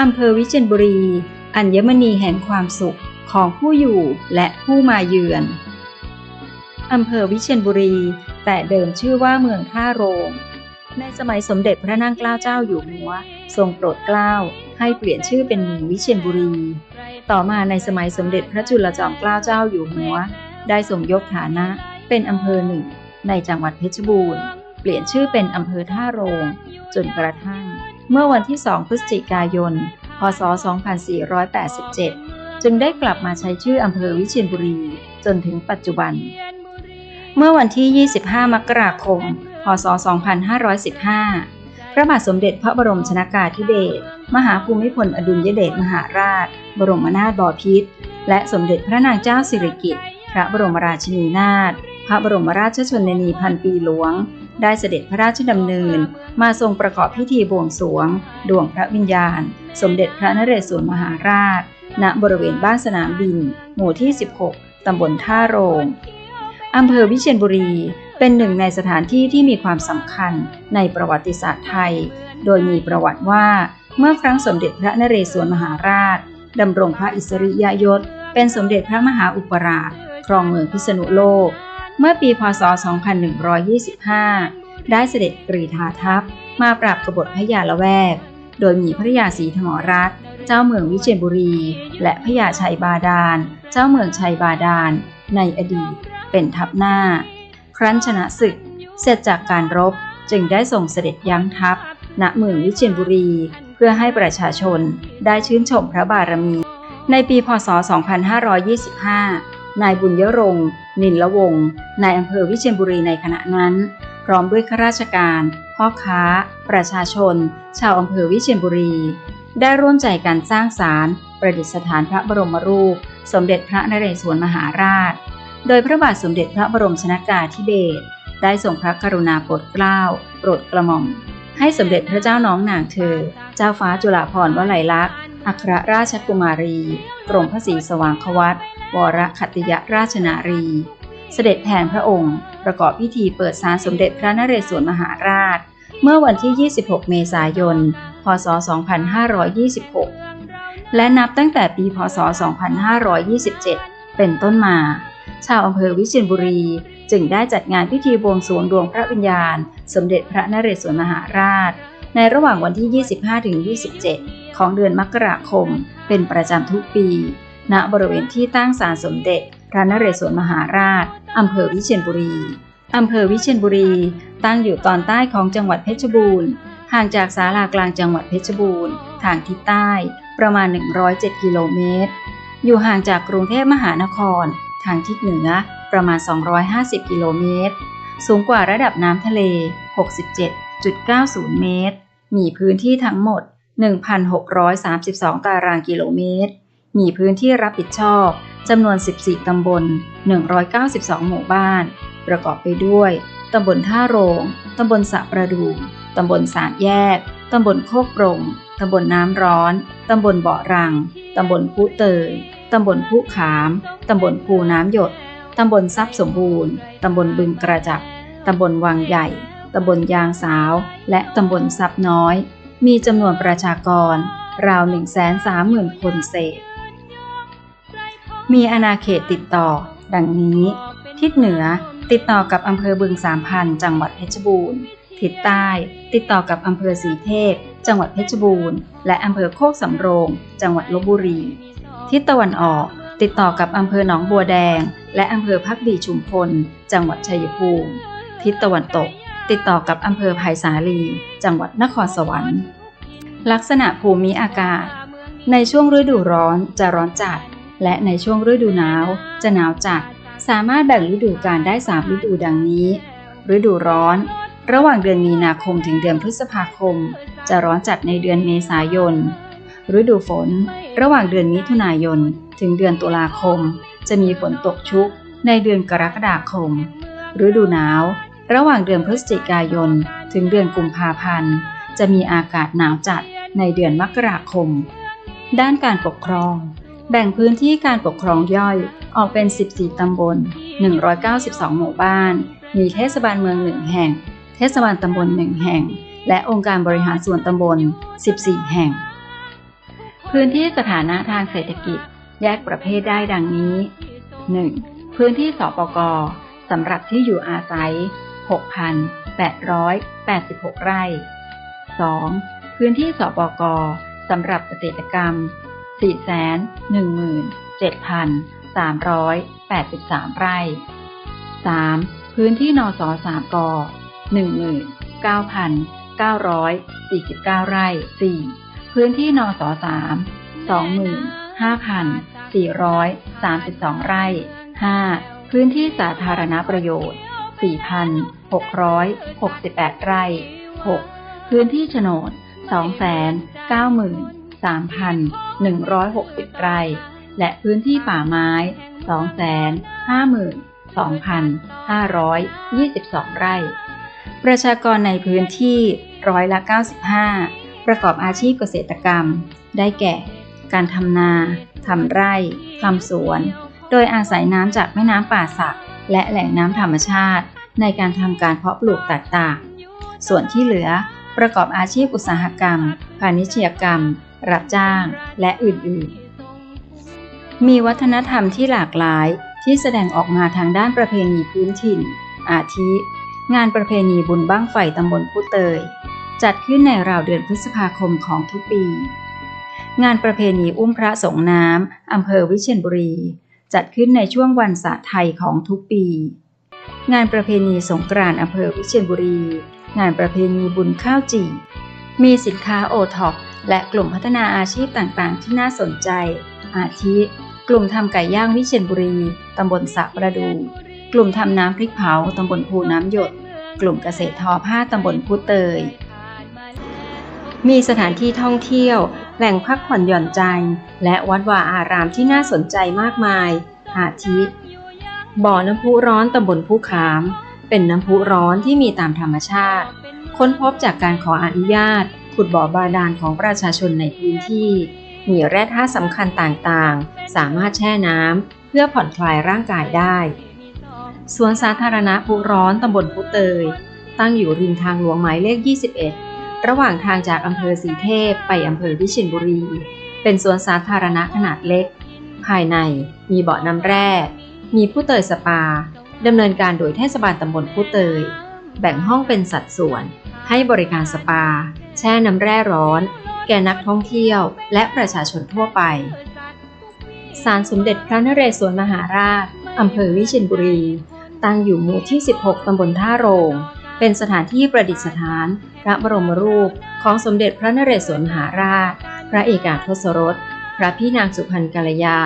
อำเภอวิเชียรบุรี อัญมณีแห่งความสุขของผู้อยู่และผู้มาเยือน อำเภอวิเชียรบุรี แต่เดิมชื่อว่าเมืองท่าโรง ในสมัยสมเด็จพระนั่งเกล้าเจ้าอยู่หัว ทรงโปรดเกล้าให้เปลี่ยนชื่อเป็นเมืองวิเชียรบุรี ต่อมาในสมัยสมเด็จพระจุลจอมเกล้าเจ้าอยู่หัว ได้สมยกฐานะเป็นอำเภอหนึ่งในจังหวัดเพชรบูรณ์ เปลี่ยนชื่อเป็นอำเภอท่าโรง จนกระทั่ง เมื่อวันที่ 2 พฤศจิกายน พศ 2487 จึงได้กลับมาใช้ชื่ออำเภอวิเชียรบุรีจนถึงปัจจุบัน เมื่อวันที่ 25 มกราคม พศ 2515 พระบาทสมเด็จพระบรมชนากาธิเบศร มหาภูมิพลอดุลยเดชมหาราช บรมนาถบพิตร และสมเด็จพระนางเจ้าสิริกิติ์ พระบรมราชินีนาถ พระบรมราชชนนีพันปีหลวง ได้เสด็จพระราชดำเนิน มาทรงประกอบพิธีบวงสรวง ดวงพระวิญญาณ สมเด็จพระนเรศวรมหาราช ณบริเวณบ้านสนามบิน หมู่ที่ 16 ตำบลท่าโรงอำเภอวิเชียรบุรีเป็นหนึ่งในสถานที่ที่มีความสำคัญในประวัติศาสตร์ไทย โดยมีประวัติว่าเมื่อครั้งสมเด็จพระนเรศวรมหาราชดำรงพระอิสริยยศ เป็นสมเด็จพระมหาอุปราช ครองเมืองพิษณุโลก เมื่อปีพศ 2125 ได้เสด็จกรีธาทัพมาปราบกบฏพระยาละแวก โดยมีพระยาศรีธมรัตเจ้าเมืองวิเชียรบุรี และพระยาชัยบาดาล เจ้าเมืองชัยบาดาล ในอดีต เป็นทัพหน้า ครั้นชนะศึก เสร็จจากการรบจึงได้ส่งเสด็จยั้งทัพ ณเมืองวิเชียรบุรี เพื่อให้ประชาชนได้ชื่นชมพระบารมี ในปีพศ 2525 นายบุญยรงค์ นินละวงศ์นายอำเภอวิเชียรบุรีในขณะนั้น พร้อมด้วยข้าราชการ พ่อค้า ประชาชน ชาวอำเภอวิเชียรบุรี ได้ร่วมใจกันสร้างศาลประดิษฐานพระบรมรูป สมเด็จพระนเรศวรมหาราช โดยพระบาทสมเด็จพระบรมชนากาธิเบศรได้ทรงพระกรุณาโปรดเกล้า โปรดกระหม่อม ให้สมเด็จพระเจ้าน้องนางเธอ เจ้าฟ้าจุฬาภรณ์วลัยลักษณ์ อัครราชกุมารี กรมพระศรีสว่างควัตวรขัตติยราชนารี เสด็จแทนพระองค์ ประกอบพิธีเปิดศาลสมเด็จพระนเรศวรมหาราช เมื่อวันที่ 26 เมษายน พศ 2526 และนับตั้งแต่ปี พศ 2527 เป็นต้นมา ชาวอำเภอวิเชียรบุรี จึงได้จัดงานพิธีบวงสรวงดวงพระวิญญาณ สมเด็จพระนเรศวรมหาราช ในระหว่างวันที่ 25-27 ของเดือนมกราคม เป็นประจำทุกปี ณบริเวณที่ตั้งศาลสมเด็จ พระนเรศวรมหาราช อำเภอวิเชียรบุรี อำเภอวิเชียรบุรี ตั้งอยู่ตอนใต้ของจังหวัดเพชรบูรณ์ ห่างจากศาลากลางจังหวัดเพชรบูรณ์ ทางทิศใต้ประมาณ 107 กิโลเมตร อยู่ห่างจากกรุงเทพมหานคร ทางทิศเหนือประมาณ 250 กิโลเมตร สูงกว่าระดับน้ำทะเล 67.90 เมตร มีพื้นที่ทั้งหมด 1,632 ตารางกิโลเมตร มีพื้นที่รับผิดชอบจำนวน 14 ตำบล 192 หมู่บ้าน ประกอบไปด้วย ตำบลท่าโรง ตำบลสะประดูตำบลสามแยก ตำบลโคกปรง ตำบลน้ำร้อน ตำบลเบาะรัง ตำบลผู้เตย ตำบลผู้ขาม ตำบลภูน้ำหยด ตำบลทรัพย์สมบูรณ์ ตำบลบึงกระจับ ตำบลวังใหญ่ ตำบลยางสาว และตำบลทรัพย์น้อย มีจำนวนประชากร ราว 130,000 คนเศษ มีอาณาเขตติดต่อ ดังนี้ ทิศเหนือติดต่อกับอำเภอบึงสามพันจังหวัดเพชรบูรณ์ ทิศใต้ ติดต่อกับอำเภอสีเทพ จังหวัดเพชรบูรณ์ และอำเภอโคกสำโรง จังหวัดลบบุรี ทิศตะวันออก ติดต่อกับอำเภอหนองบัวแดง และอำเภอพักดีชุมพล จังหวัดชัยภูมิ ทิศตะวันตก ติดต่อกับอำเภอไผ่สาลี จังหวัดนครสวรรค์ ลักษณะภูมิอากาศ ในช่วงฤดูร้อนจะร้อนจัด และในช่วงฤดูหนาวจะหนาวจัด สามารถแบ่งฤดูกาลได้ 3 ฤดูดังนี้ ฤดูร้อน ระหว่างเดือนมีนาคมถึงเดือนพฤษภาคม จะร้อนจัดในเดือนเมษายน ฤดูฝน ระหว่างเดือนมิถุนายน ถึงเดือนตุลาคม จะมีฝนตกชุกในเดือนกรกฎาคม ฤดูหนาว ระหว่างเดือนพฤศจิกายน ถึงเดือนกุมภาพันธ์ จะมีอากาศหนาวจัดในเดือนมกราคม ด้านการปกครอง แบ่งพื้นที่การปกครองย่อยออกเป็น 14 ตำบล 192 หมู่บ้าน มีเทศบาลเมืองหนึ่งแห่ง เทศบาลตำบลหนึ่งแห่ง และองค์การบริหารส่วนตำบล 14 แห่ง พื้นที่สถานะทางเศรษฐกิจแยกประเภทได้ดังนี้ 1. พื้นที่สปกสำหรับที่อยู่อาศัย 6,886 ไร่ 2. พื้นที่สปกสำหรับเกษตรกรรม 417,383 ไร่ 3. พื้นที่นสสามก19,949 ไร่ 4. พื้นที่นสสาม25,432 ไร่ 5. พื้นที่สาธารณประโยชน์ 4,668 ไร่ 6. พื้นที่โฉนด 2,9 3,000 160 ไร่ และพื้นที่ป่าไม้ 252,522 ไร่ ประชากรในพื้นที่ร้อยละ 95 ประกอบอาชีพเกษตรกรรม ได้แก่ การทำนา ทำไร่ ทำสวน โดยอาศัยน้ำจากแม่น้ำป่าสัก และแหล่งน้ำธรรมชาติ ในการทำการเพาะปลูกต่างๆ ส่วนที่เหลือประกอบอาชีพอุตสาหกรรม พาณิชยกรรม รับจ้าง และอื่นๆ มีวัฒนธรรมที่หลากหลายที่แสดงออกมาทางด้านประเพณีพื้นถิ่น อาทิ งานประเพณีบุญบ้างไฟตำบลผู้เตย จัดขึ้นในราวเดือนพฤษภาคมของทุกปี งานประเพณีอุ้มพระสงฆ์น้ำอำเภอวิเชียรบุรี จัดขึ้นในช่วงวันศาสตร์ไทยของทุกปี งานประเพณีสงกรานต์อำเภอวิเชียรบุรี งานประเพณีบุญข้าวจี่มีสินค้าโอท็อป และกลุ่มพัฒนาอาชีพต่างๆ ที่น่าสนใจ อาทิ กลุ่มทำไก่ย่างวิเชียรบุรี ตำบลสระประดู กลุ่มทำน้ำพริกเผา ตำบลภูน้ำหยด กลุ่มเกษตรทอผ้าตำบลพุเตย มีสถานที่ท่องเที่ยว แหล่งพักผ่อนหย่อนใจ และวัดวาอารามที่น่าสนใจมากมาย อาทิ บ่อน้ำพุร้อนตำบลผู้ขาม เป็นน้ำพุร้อนที่มีตามธรรมชาติ ค้นพบจากการขออนุญาต ขุดบ่อบาดาลของประชาชนในพื้นที่ มีแร่ธาตุสำคัญต่างๆ สามารถแช่น้ำเพื่อผ่อนคลายร่างกายได้สวนสาธารณะภูร้อนตำบลพุเตย ตั้งอยู่ริมทางหลวงหมายเลข 21 ระหว่างทางจากอำเภอสีเทพไปอำเภอวิเชียรบุรี เป็นสวนสาธารณะขนาดเล็ก ภายในมีเบาะน้ำแร่ มีผู้เตยสปาดำเนินการโดยเทศบาลตำบลผู้เตย แบ่งห้องเป็นสัดส่วน ให้บริการสปา แช่น้ำแร่ร้อน แก่นักท่องเที่ยวและประชาชนทั่วไป ศาลสมเด็จพระนเรศวรมหาราชอำเภอวิเชียรบุรี ตั้งอยู่หมู่ที่ 16 ตำบลท่าโรง เป็นสถานที่ประดิษฐาน พระบรมรูปของสมเด็จพระนเรศวรมหาราช พระเอกาทศรส พระพี่นางสุพรรณกัลยา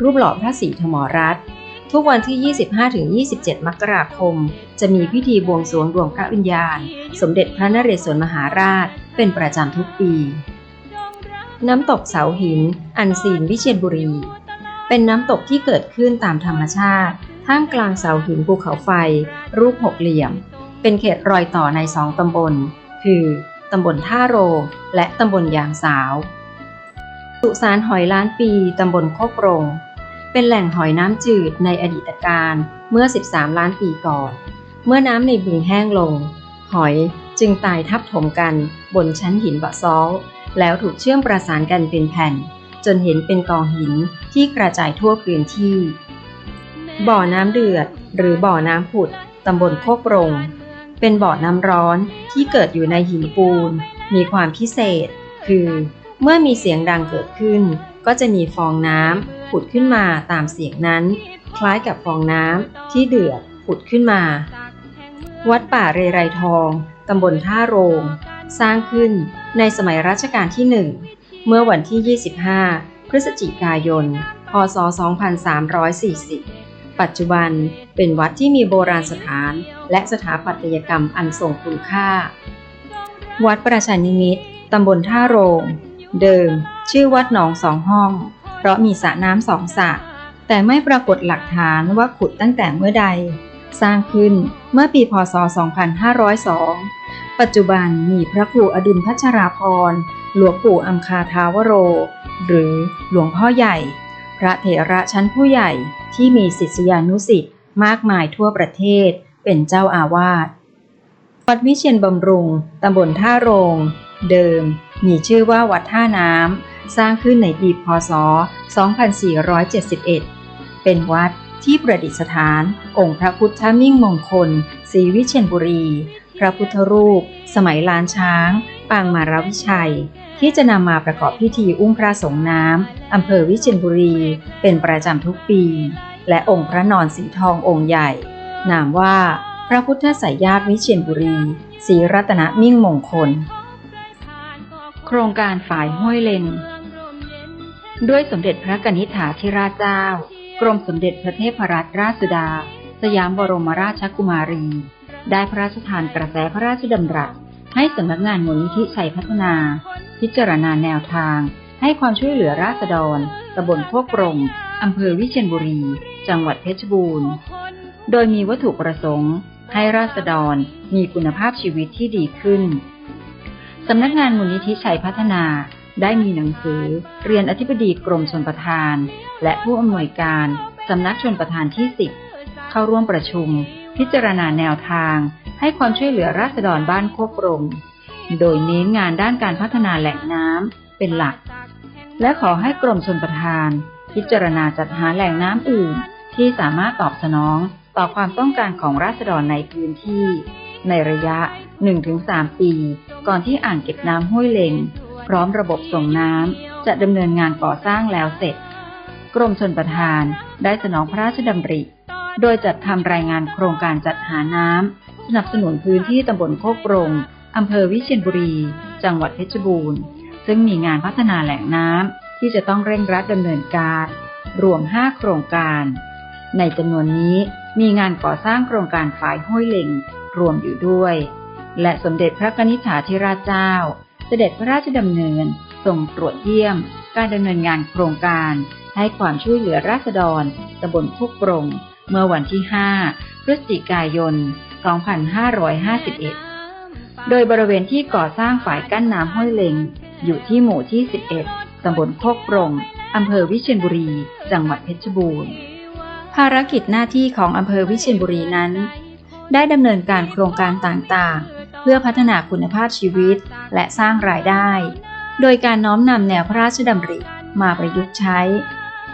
รูปหล่อพระศรีธมรัตน์ทุกวันที่ 25-27 มกราคม จะมีพิธีบวงสรวงดวงพระวิญญาณ สมเด็จพระนเรศวรมหาราช เป็นประจำทุกปี น้ำตกเสาหิน อันซีนวิเชียรบุรี เป็นน้ำตกที่เกิดขึ้นตามธรรมชาติ ท่ามกลางเสาหินภูเขาไฟ รูปหกเหลี่ยม เป็นเขตรอยต่อในสองตำบล คือตำบลท่าโรและตำบลยางสาว สุสานหอยล้านปี ตำบลโคกโรง เป็นแหล่งหอยน้ำจืดในอดีตการเมื่อ 13 ล้านปีก่อน เมื่อน้ำในบึงแห้งลง หอย จึงตายทับถมกันบนชั้นหินบะซอลแล้วถูกเชื่อมประสานกันเป็นแผ่น จนเห็นเป็นกองหินที่กระจายทั่วพื้นที่ บ่อน้ำเดือด หรือบ่อน้ำผุดตำบลโคกปรงเป็นบ่อน้ำร้อนที่เกิดอยู่ในหินปูน มีความพิเศษ คือ เมื่อมีเสียงดังเกิดขึ้น ก็จะมีฟองน้ำผุดขึ้นมาตามเสียงนั้น คล้ายกับฟองน้ำที่เดือดผุดขึ้นมา วัดป่าเรไรทอง ตำบลท่าโรง สร้างขึ้นในสมัยรัชกาลที่หนึ่งเมื่อวันที่ 25 พฤศจิกายน พศ 2340 ปัจจุบันเป็นวัดที่มีโบราณสถานและสถาปัตยกรรมอันทรงคุณค่า วัดประชานิมิตตำบลท่าโรง เดิม ชื่อวัดหนองสองห้อง เพราะมีสระน้ำสองสระแต่ไม่ปรากฏหลักฐานว่าขุดตั้งแต่เมื่อใด สร้างขึ้นเมื่อปีพศ 2502 ปัจจุบันมีพระครูอดุลพัชราพร หลวงปู่อัมคาทาวโร หรือหลวงพ่อใหญ่ พระเถระชั้นผู้ใหญ่ที่มีศิษยานุศิษย์มากมายทั่วประเทศเป็นเจ้าอาวาส วัดวิเชียนบำรุง ตำบลท่าโรง เดิม มีชื่อว่าวัดท่าน้ำ สร้างขึ้นในปีพศ 2471 เป็นวัดที่ประดิษฐานองค์พระพุทธมิ่งมงคลศรีวิเชียรบุรี พระพุทธรูป สมัยลานช้าง ปางมารวิชัย ที่จะนำมาประกอบพิธีอุ้มพระสงฆ์น้ำอำเภอวิเชียรบุรี เป็นประจำทุกปี และองค์พระนอนสีทององค์ใหญ่ นามว่า พระพุทธสายญาติวิเชียรบุรีศรีรัตนมิ่งมงคล โครงการฝ่ายห้วยเลนด้วยสมเด็จพระกนิษฐาธิราชเจ้า กรมสมเด็จพระเทพรัตนราชสุดา สยามบรมราชกุมารี ได้พระราชทานกระแสพระราชดำรัส ให้สำนักงานมูลนิธิชัยพัฒนา พิจารณาแนวทาง ให้ความช่วยเหลือราษฎรตำบลโคกรงอำเภอวิเชียรบุรี จังหวัดเพชรบูรณ์ โดยมีวัตถุประสงค์ ให้ราษฎรมีคุณภาพชีวิตที่ดีขึ้นสำนักงานมูลนิธิชัยพัฒนาได้มีหนังสือเรียนอธิบดีกรมชนประทาน และผู้อำนวยการสำนักชนประทานที่ 10 เข้าร่วมประชุม พิจารณาแนวทาง ให้ความช่วยเหลือราษฎรบ้านโคกรม โดยเน้นงานด้านการพัฒนาแหล่งน้ำเป็นหลัก และขอให้กรมชนประทาน พิจารณาจัดหาแหล่งน้ำอื่น ที่สามารถตอบสนองต่อความต้องการของราษฎรในพื้นที่ ในระยะ 1-3 ปี ก่อนที่อ่างเก็บน้ำห้วยเลงพร้อมระบบส่งน้ำจะดำเนินงานก่อสร้างแล้วเสร็จ กรมชนประทานได้สนองพระราชดำริ โดยจัดทำรายงานโครงการจัดหาน้ำสนับสนุนพื้นที่ตำบลโคกปรงอำเภอวิเชียรบุรี จังหวัดเพชรบูรณ์ ซึ่งมีงานพัฒนาแหล่งน้ำที่จะต้องเร่งรัดดำเนินการ รวม 5 โครงการ ในจำนวนนี้มีงานก่อสร้างโครงการฝายห้วยเหล่งรวมอยู่ด้วย และสมเด็จพระกนิษฐาธิราชเจ้า เสด็จพระราชดำเนินส่งตรวจเยี่ยม การดำเนินงานโครงการ ให้ความช่วยเหลือราษฎรตำบลพุกปรง เมื่อวันที่ 5 พฤศจิกายน 2551 โดยบริเวณที่ก่อสร้างฝ่ายกั้นน้ำห้วยเลงอยู่ที่หมู่ที่ 11 ตำบลโคกปรง อำเภอวิเชียรบุรี จังหวัดเพชรบูรณ์ ภารกิจหน้าที่ของอำเภอวิเชียรบุรีนั้น ได้ดำเนินการโครงการต่างๆ เพื่อพัฒนาคุณภาพชีวิตและสร้างรายได้ โดยการน้อมนำแนวพระราชดำริมาประยุกต์ใช้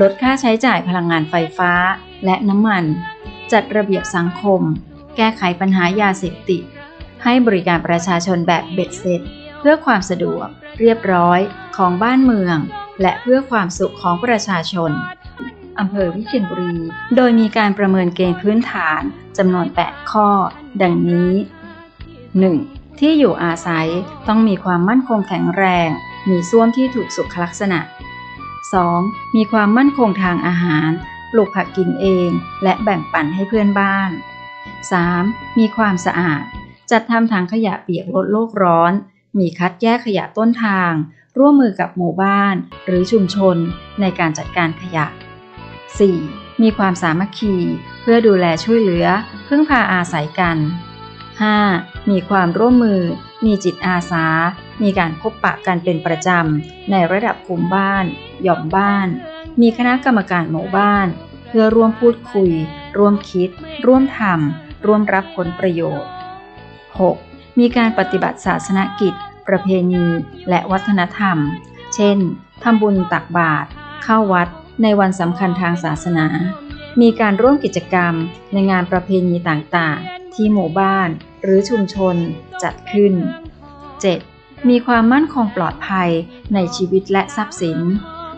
ลดค่าใช้จ่ายพลังงานไฟฟ้า และน้ำมัน จัดระเบียบสังคม แก้ไขปัญหายาเสพติด ให้บริการประชาชนแบบเบ็ดเสร็จ เพื่อความสะดวก เรียบร้อยของบ้านเมือง และเพื่อความสุขของประชาชนอำเภอวิเชียรบุรี โดยมีการประเมินเกณฑ์พื้นฐานจำนวน 8 ข้อ ดังนี้ 1. ที่อยู่อาศัยต้องมีความมั่นคงแข็งแรง มีส้วมที่ถูกสุขลักษณะ 2. มีความมั่นคงทางอาหาร ปลูกผักกินเอง และแบ่งปันให้เพื่อนบ้าน 3. มีความสะอาด จัดทำถังขยะเปียกลดโลกร้อน มีคัดแยกขยะต้นทาง ร่วมมือกับหมู่บ้าน หรือชุมชนในการจัดการขยะ 4. มีความสามัคคี เพื่อดูแลช่วยเหลือ พึ่งพาอาศัยกัน 5. มีความร่วมมือ มีจิตอาสา มีการพบปะกันเป็นประจำ ในระดับกลุ่มบ้าน หย่อมบ้าน มีคณะกรรมการหมู่บ้าน เพื่อร่วมพูดคุย ร่วมคิด ร่วมทำร่วมรับผลประโยชน์ 6. มีการปฏิบัติศาสนกิจ ประเพณี และวัฒนธรรม เช่นทำบุญตักบาตรเข้าวัดในวันสำคัญทางศาสนา มีการร่วมกิจกรรมในงานประเพณีต่างๆ ที่หมู่บ้านหรือชุมชนจัดขึ้น 7. มีความมั่นคงปลอดภัยในชีวิตและทรัพย์สิน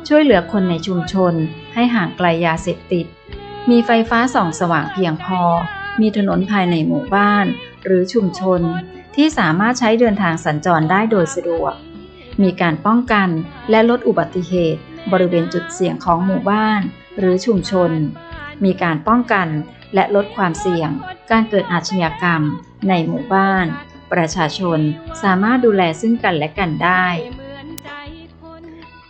ช่วยเหลือคนในชุมชนให้ห่างไกลยาเสพติด มีไฟฟ้าส่องสว่างเพียงพอ มีถนนภายในหมู่บ้าน หรือชุมชน ที่สามารถใช้เดินทางสัญจรได้โดยสะดวก มีการป้องกันและลดอุบัติเหตุ บริเวณจุดเสี่ยงของหมู่บ้าน หรือชุมชน มีการป้องกันและลดความเสี่ยง การเกิดอาชญากรรม ในหมู่บ้าน ประชาชนสามารถดูแลซึ่งกันและกันได้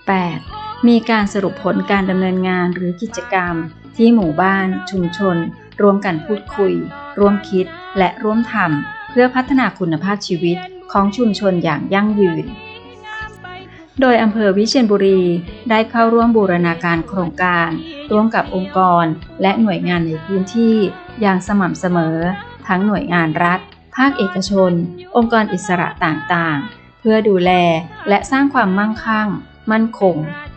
8. มีการสรุปผลการดำเนินงานหรือกิจกรรม ที่หมู่บ้าน ชุมชน ร่วมกันพูดคุย ร่วมคิด และร่วมทำเพื่อพัฒนาคุณภาพชีวิตของชุมชนอย่างยั่งยืน โดยอำเภอวิเชียรบุรีได้เข้าร่วมบูรณาการโครงการ ร่วมกับองค์กร และหน่วยงานในพื้นที่ อย่างสม่ำเสมอ ทั้งหน่วยงานรัฐ ภาคเอกชน องค์กรอิสระต่างๆ เพื่อดูแลและสร้างความมั่งคั่ง มั่นคง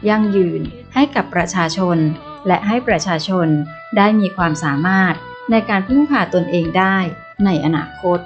ยั่งยืนให้กับประชาชน และให้ประชาชนได้มีความสามารถในการพึ่งพาตนเองได้ในอนาคต